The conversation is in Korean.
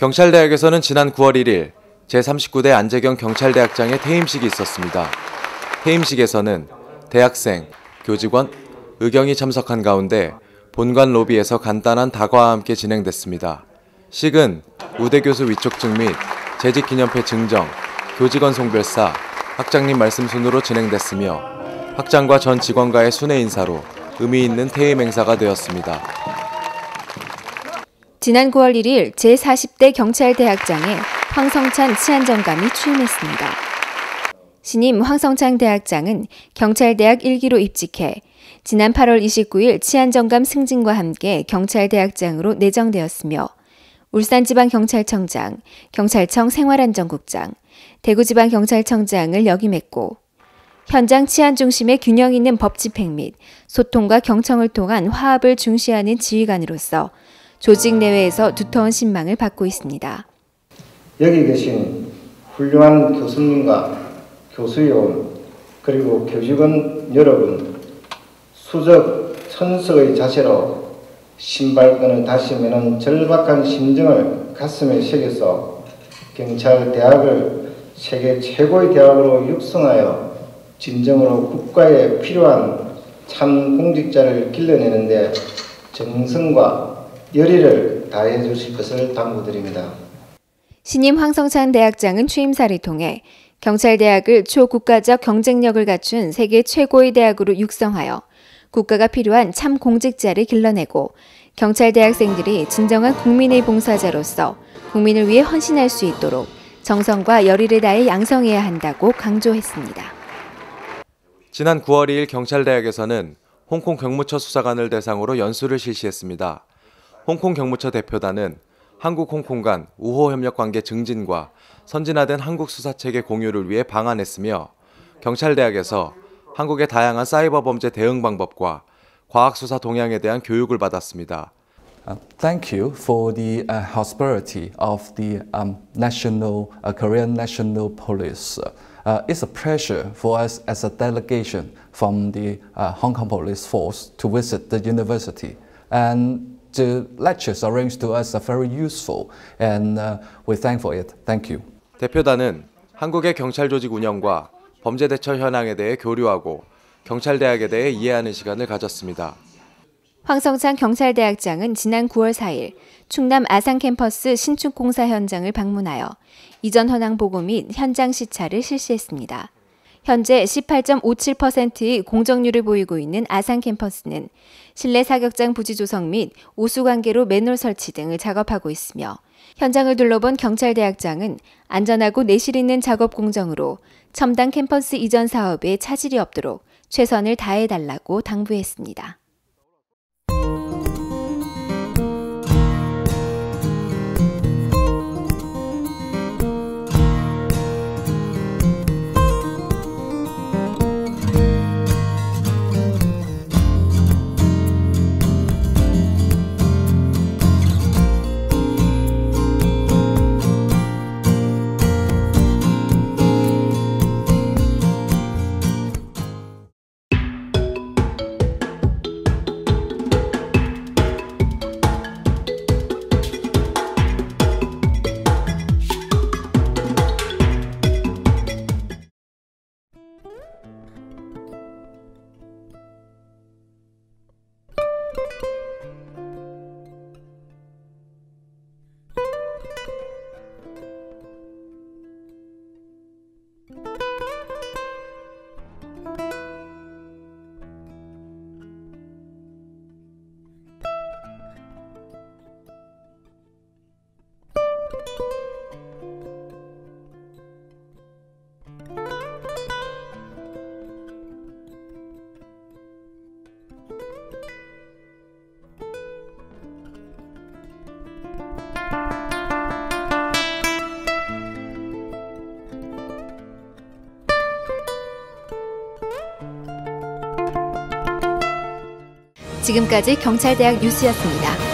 경찰대학에서는 지난 9월 1일 제39대 안재경 경찰대학장의 퇴임식이 있었습니다. 퇴임식에서는 대학생, 교직원, 의경이 참석한 가운데 본관 로비에서 간단한 다과와 함께 진행됐습니다. 식은 우대 교수 위촉증 및 재직 기념패 증정, 교직원 송별사, 학장님 말씀 순으로 진행됐으며 학장과 전 직원과의 순회 인사로 의미 있는 퇴임 행사가 되었습니다. 지난 9월 1일 제40대 경찰대학장에 황성찬 치안정감이 취임했습니다. 신임 황성찬 대학장은 경찰대학 1기로 입직해 지난 8월 29일 치안정감 승진과 함께 경찰대학장으로 내정되었으며 울산지방경찰청장, 경찰청 생활안전국장, 대구지방경찰청장을 역임했고 현장 치안 중심의 균형 있는 법 집행 및 소통과 경청을 통한 화합을 중시하는 지휘관으로서 조직 내외에서 두터운 신망을 받고 있습니다. 여기 계신 훌륭한 교수님과 교수요원 그리고 교직원 여러분 수적 천석의 자세로 신발끈을 다시 매는 절박한 심정을 가슴에 새겨서 경찰 대학을 세계 최고의 대학으로 육성하여 진정으로 국가에 필요한 참 공직자를 길러내는데 정성과 열의를 다해 주실 것을 당부드립니다. 신임 황성찬 대학장은 취임사를 통해 경찰대학을 초국가적 경쟁력을 갖춘 세계 최고의 대학으로 육성하여 국가가 필요한 참 공직자를 길러내고 경찰대학생들이 진정한 국민의 봉사자로서 국민을 위해 헌신할 수 있도록 정성과 열의를 다해 양성해야 한다고 강조했습니다. 지난 9월 2일 경찰대학에서는 홍콩 경무처 수사관을 대상으로 연수를 실시했습니다. 홍콩 경무처 대표단은 한국 홍콩 간 우호 협력 관계 증진과 선진화된 한국 수사 체계 공유를 위해 방안했으며 경찰대학에서 한국의 다양한 사이버 범죄 대응 방법과 과학 수사 동향에 대한 교육을 받았습니다. Uh, thank you for the uh, hospitality of the um, national uh, Korean National Police. Uh, it's a pleasure for us as a delegation from the uh, Hong Kong Police Force to visit the university. And the lectures arranged to us are very useful, and uh, we thank for it. Thank you. 대표단은 한국의 경찰 조직 운영과 범죄 대처 현황에 대해 교류하고 경찰대학에 대해 이해하는 시간을 가졌습니다. 황성찬 경찰대학장은 지난 9월 4일 충남 아산 캠퍼스 신축 공사 현장을 방문하여 이전 현황 보고 및 현장 시찰을 실시했습니다. 현재 18.57%의 공정률을 보이고 있는 아산 캠퍼스는 실내 사격장 부지 조성 및 오수 관계로 맨홀 설치 등을 작업하고 있으며 현장을 둘러본 경찰대학장은 안전하고 내실 있는 작업 공정으로 첨단 캠퍼스 이전 사업에 차질이 없도록 최선을 다해달라고 당부했습니다. 지금까지 경찰대학 뉴스였습니다.